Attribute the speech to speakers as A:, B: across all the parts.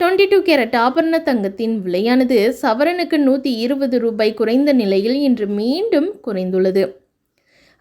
A: Twenty two carat ஆபரண தங்கத்தின் விலையானது சவரனுக்கு நூற்றி இருபது ரூபாய் குறைந்த நிலையில் இன்று மீண்டும் குறைந்துள்ளது.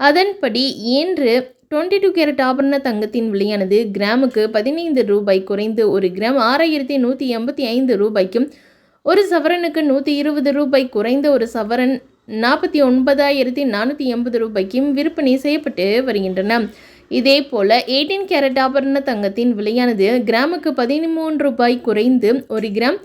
A: அதன்படி இன்று டுவெண்ட்டி டூ கேரட் ஆபரண தங்கத்தின் விலையானது கிராமுக்கு பதினைந்து ரூபாய் குறைந்து ஒரு கிராம் ஆறாயிரத்தி நூற்றி எண்பத்தி ஐந்து ரூபாய்க்கும் ஒரு சவரனுக்கு நூற்றி இருபது ரூபாய் குறைந்த ஒரு சவரன் நாற்பத்தி ஒன்பதாயிரத்தி நானூற்றி எண்பது ரூபாய்க்கும் விற்பனை செய்யப்பட்டு வருகின்றன. இதே போல் எயிட்டீன் கேரட் ஆபரண தங்கத்தின் விலையானது கிராமுக்கு பதிமூன்று ரூபாய் குறைந்து ஒரு கிராம்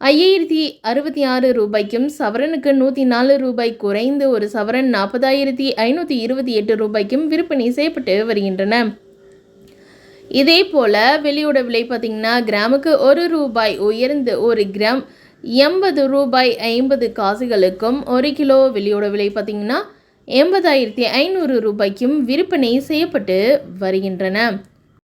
A: ஐயாயிரத்தி அறுபத்தி ஆறு ரூபாய்க்கும் சவரனுக்கு நூற்றி நாலு ரூபாய் குறைந்து ஒரு சவரன் நாற்பதாயிரத்தி ஐநூற்றி இருபத்தி எட்டு ரூபாய்க்கும் விற்பனை செய்யப்பட்டு வருகின்றன. இதே போல் வெளியோட விலை பார்த்திங்கன்னா கிராமுக்கு ஒரு ரூபாய் உயர்ந்து ஒரு கிராம் எண்பது ரூபாய் ஐம்பது காசுகளுக்கும் ஒரு கிலோ வெளியோட விலை பார்த்திங்கன்னா எண்பதாயிரத்தி ஐநூறு ரூபாய்க்கும் விற்பனை செய்யப்பட்டு வருகின்றன.